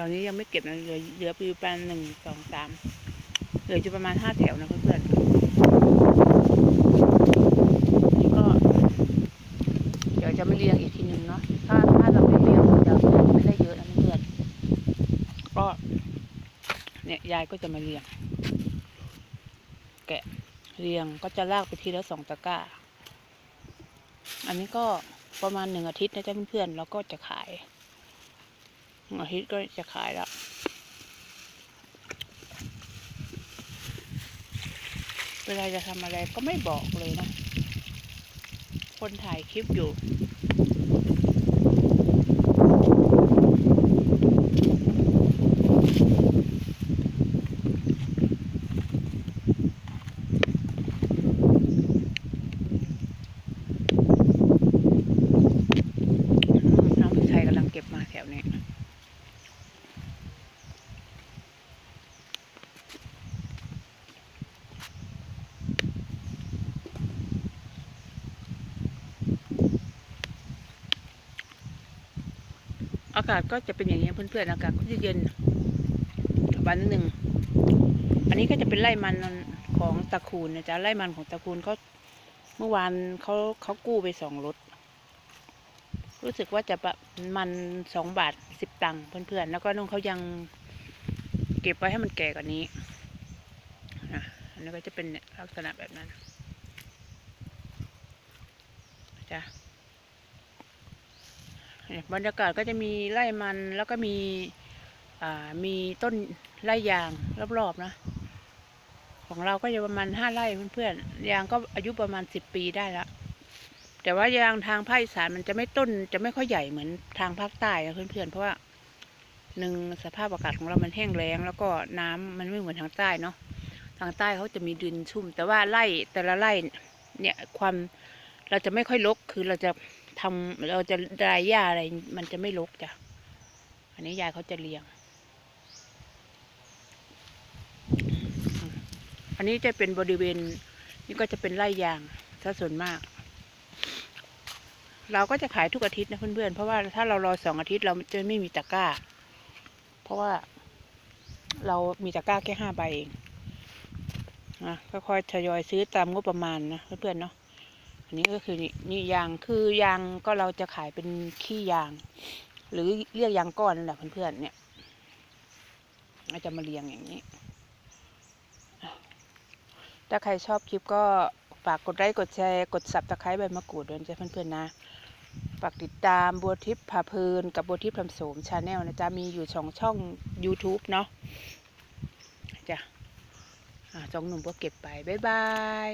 ถวนี้ยังไม่เก็บนะเหลือเหลืออยู่ประมาณหนึ่งสองสามเหลืออยู่ประมาณห้าแถวนะเพื่อนๆนี่ก็ เดี๋ยวจะไม่เรียงอีกทีหนึ่งเนาะถ้าถ้าเราไม่เรียงจะไม่ได้เยอะนะเพื่อนๆก็ เนี่ยยายก็จะมาเรียง แกะเรียงก็จะลากไปทีละสองตะกร้า อันนี้ก็ประมาณหนึ่งอาทิตย์นะจ๊ะเพื่อนๆเราก็จะขาย อาทิตย์ก็จะขายแล้วเวลาจะทำอะไรก็ไม่บอกเลยนะ คนถ่ายคลิปอยู่ น้องผู้ชายกำลังเก็บมาแถวนี้ อากาศก็จะเป็นอย่างนี้เพื่อนๆอากาศก็จะเย็นวันหนึ่ง อันนี้ก็จะเป็นไร่มันของตะคูนนะจ๊ะไร่มันของตะคูนเขาเมื่อวานเขาเขากู้ไปสองรถรู้สึกว่าจะประมันสองบาทสิบตังค์เพื่อนๆแล้วก็น้องเขายังเก็บไว้ให้มันแก่กว่านี้นะอันนี้ก็จะเป็นลักษณะแบบนั้นจ้ะ บรรยากาศก็จะมีไร่มันแล้วก็มีมีต้นไร่ยางรอบๆนะ ของเราก็จะประมาณห้าไร่เพื่อนๆยางก็อายุประมาณสิบปีได้แล้วแต่ว่ายางทางภาคอีสานมันจะไม่ต้นจะไม่ค่อยใหญ่เหมือนทางภาคใต้นะเพื่อนๆเพราะว่าหนึ่งสภาพอากาศของเรามันแห้งแล้ง แล้วก็น้ำมันไม่เหมือนทางใต้เนาะทางใต้เขาจะมีดินชุ่ม แต่ว่าไร่แต่ละไร่เนี่ยความเราจะไม่ค่อยรกคือเราจะ ทำเราจะดายหญ้าอะไร มันจะไม่รกจ้ะ อันนี้ยายเขาจะเลี้ยง อันนี้จะเป็นบริเวณ นี่ก็จะเป็นไร่ยางซะส่วนมาก เราก็จะขายทุกอาทิตย์นะเพื่อนๆ เพราะว่าถ้าเรารอสองอาทิตย์เราจะไม่มีตะกร้า เพราะว่าเรามีตะกร้าแค่ห้าใบเองนะก็ค่อยทยอยซื้อตามงบประมาณนะเพื่อนๆเนาะ อันนี้ก็คือนี่นี่ยางคือยางก็เราจะขายเป็นขี้ยาง หรือเรียกยางก้อนนั่นแหละเพื่อนๆเนี่ยเราจะมาเรียงอย่างนี้ ถ้าใครชอบคลิปก็ฝากกดไลค์กดแชร์กดสับตะไคร้ใบมะกรูดด้วยนะจ๊ะเพื่อนๆนะฝากติดตามบัวทิพย์พาเพลินกับบัวทิพย์ทำโสมชาแนลนะจ๊ะมีอยู่สองช่อง YouTube เนาะจ้ะสองหนุ่มก็เก็บไป บ๊ายบาย